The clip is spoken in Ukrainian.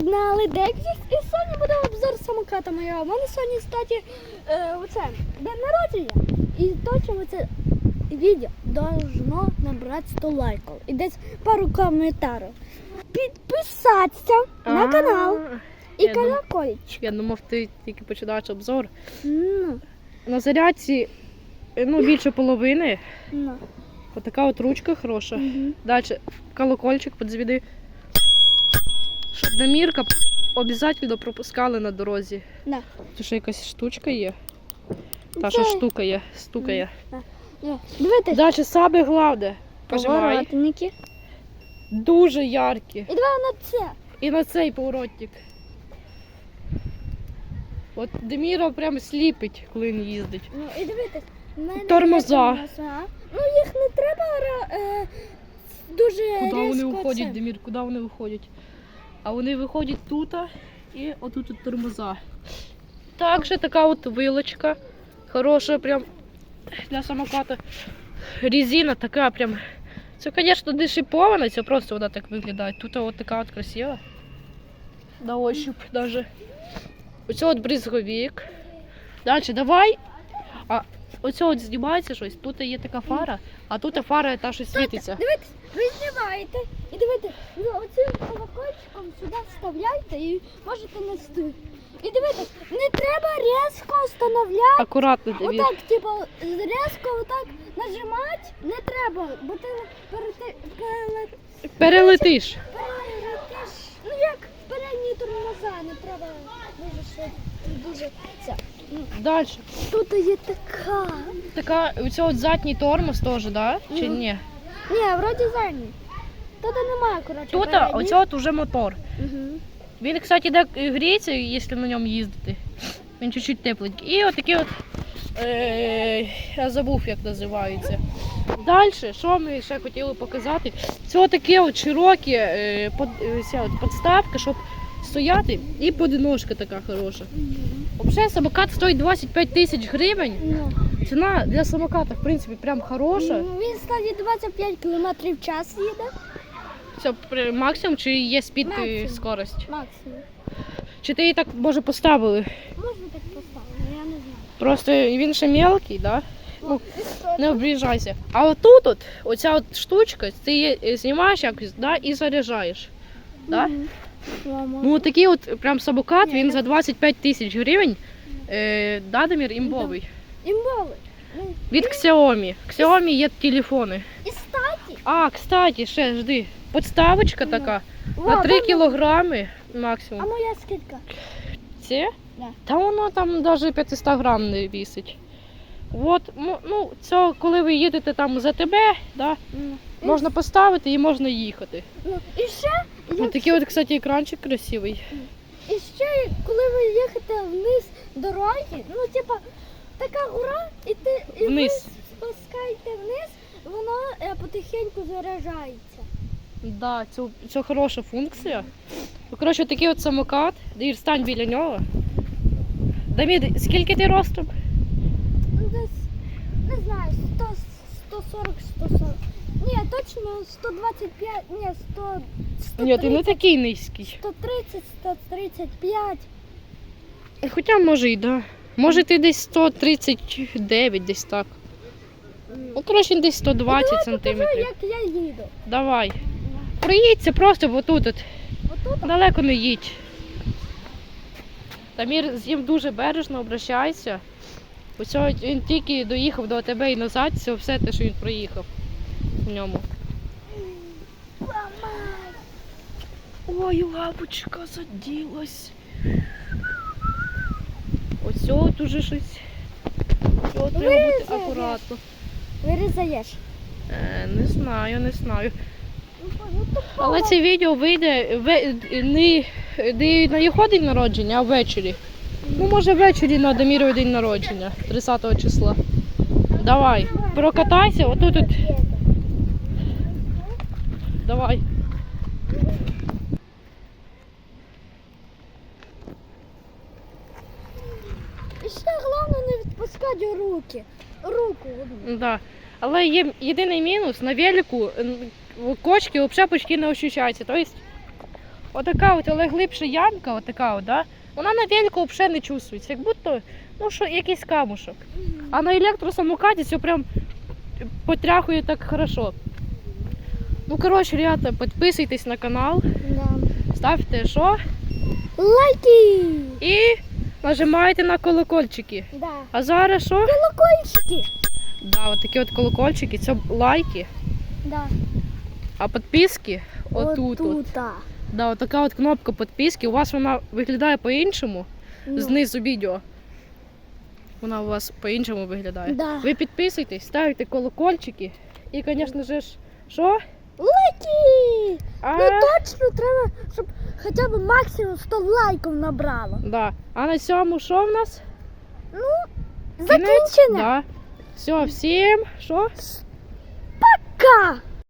погнали Дексіс і сьогодні буде обзор самоката моєго. У мене сьогодні, кстати, е, оце, день народження. І точно це відео должно набрати 100 лайків. І десь пару коментарів. Підписатися на канал і я колокольчик. Я думав, ти тільки починаєш обзор. Ну, На зарядці е, ну, більше половини. ну. Отака от ручка хороша. Мгм. Далі колокольчик подзвіди. Щоб Дамірка обов'язково пропускали на дорозі. Да. Це що якась штучка є? Та що штукає, стукає. Ні, Дивитись, Далі саме головне. Пожимай. поворотники. Дуже яркі. І давай на це. І на цей поворотник. От Деміра прям сліпить, коли він їздить. Ну і дивитись. в мене Тормоза. тормоза. Ну їх не треба е, дуже Куди вони виходять, це. Демір, куди вони виходять? А вони виходять тут і отут от тормоза. Також така от вилочка. Хороша прям для самоката. Резина така прям. Це, звісно, не шипована, це просто вона так виглядає. Тут от така от красива. На ощупь даже. Оце от бризговік. Далі давай. А оце от знімається щось. Тут є така фара, а тут фара та що світиться. Дивитись, ви знімаєте і дивитесь, ви оцим колокольчиком сюди вставляєте і можете нести. І дивитесь, не треба різко встановляти. Акуратно Демір. Отак, типу, різко отак нажимати не треба, бо ти перете, пере, Перелетиш. перелетиш, ну як передні тормоза, не треба дуже що дуже це. Далі. Тут є така. Така, оце от задній тормоз теж, да? Чи ні? Ні, вроді задні. Тут немає, коротше. Тут оце от уже мотор. Мгм. Він, кстати, де гріється, якщо на ньому їздити. Він чуть-чуть тепленький. І отакі от. Е, я забув, як називається. Далі, що ми ще хотіли показати? Це такі от широкі е, под, е, от подставка, щоб стояти, і подножка така хороша. Взагалі самокат стоїть 25 тисяч гривень. Ну. Ціна для самоката, в принципі, прям хороша. Він стає 25 км в час їде. При- максимум, чи є спід е, Максимум. скорость? Максимум. Чи ти її так може поставили? Можна так поставити, я не знаю. Просто він ще мелкий, да? Ну, не обріжайся. А отут, от, оця от штучка, ти її е, знімаєш якось, да, і заряджаєш. Да? Мгм. Ну такий от прям самокат, він за 25 тисяч гривень. Е, Дадомір імбовий. Імбовий. Ну, Від Xiaomi. Xiaomi є телефони. І статі. А, кстати, ще жди. Подставочка така на 3 вона- кілограми А моя скільки? Це? Да. Та воно там навіть 500 грам не вісить. От, ну, це коли ви їдете там за тебе, да, можна поставити і можна їхати. Ну, і ще, Ну, такий от, кстати, екранчик красивий. і ще, коли ви їхате вниз дороги, ну, типа, така гора, і ти і Вниз. ви спускаєте вниз, воно е, потихеньку заряджається. Да, це, це хороша функція. Ну, коротше, такий от самокат. Дір, стань біля нього. Дамід, скільки ти ростом? Ну, десь, не знаю, 100, 140, 140. Ні, точно 125, ні, 100, 130, Ні, ти не такий низький. 130, 135. Хоча може і да. Може ти десь 139, десь так. Ну, коротше, десь 120 Покажи, сантиметрів. як я їду. Давай. Проїдься просто отут. От. Отут Далеко не їдь. Тамір з ним дуже бережно обращайся. Ось він тільки доїхав до тебе і назад, це все те, що він проїхав в ньому. Ой, лапочка заділась. Ось от уже щось. Треба бути акуратно. Вирізаєш. Е, не знаю, не знаю. Але це відео вийде не, не на його день народження, а ввечері. Ну, може, ввечері на Даміровий день народження, 30 числа. Давай, прокатайся, отут. От, давай. І ще головне не відпускати руки. Руку. Да. Але є єдиний мінус на велику кочки взагалі почти не ощущаються. Тобто отака от, але глибша ямка, отака от, да? вона на велику взагалі не чувствується, як будто ну, що, якийсь камушок. А на електросамокаті все прям потряхує так хорошо. Ну, коротше, ребята, підписуйтесь на канал, Да. ставте що Лайки! і нажимайте на колокольчики. Да. А зараз що? Колокольчики! Да, от такі от колокольчики, це лайки, Да. А підписки отут. От. Да, така от кнопка підписки. У вас вона виглядає по-іншому. Ну, Знизу відео. Вона у вас по-іншому виглядає. Да. Ви підписуйтесь, ставите колокольчики. І, звісно ж, що? Лайки! А, Ну точно треба, щоб хоча б максимум 100 лайків набрало. да. а на цьому що в нас? Закінчення. Да. Все, всім що? Ка!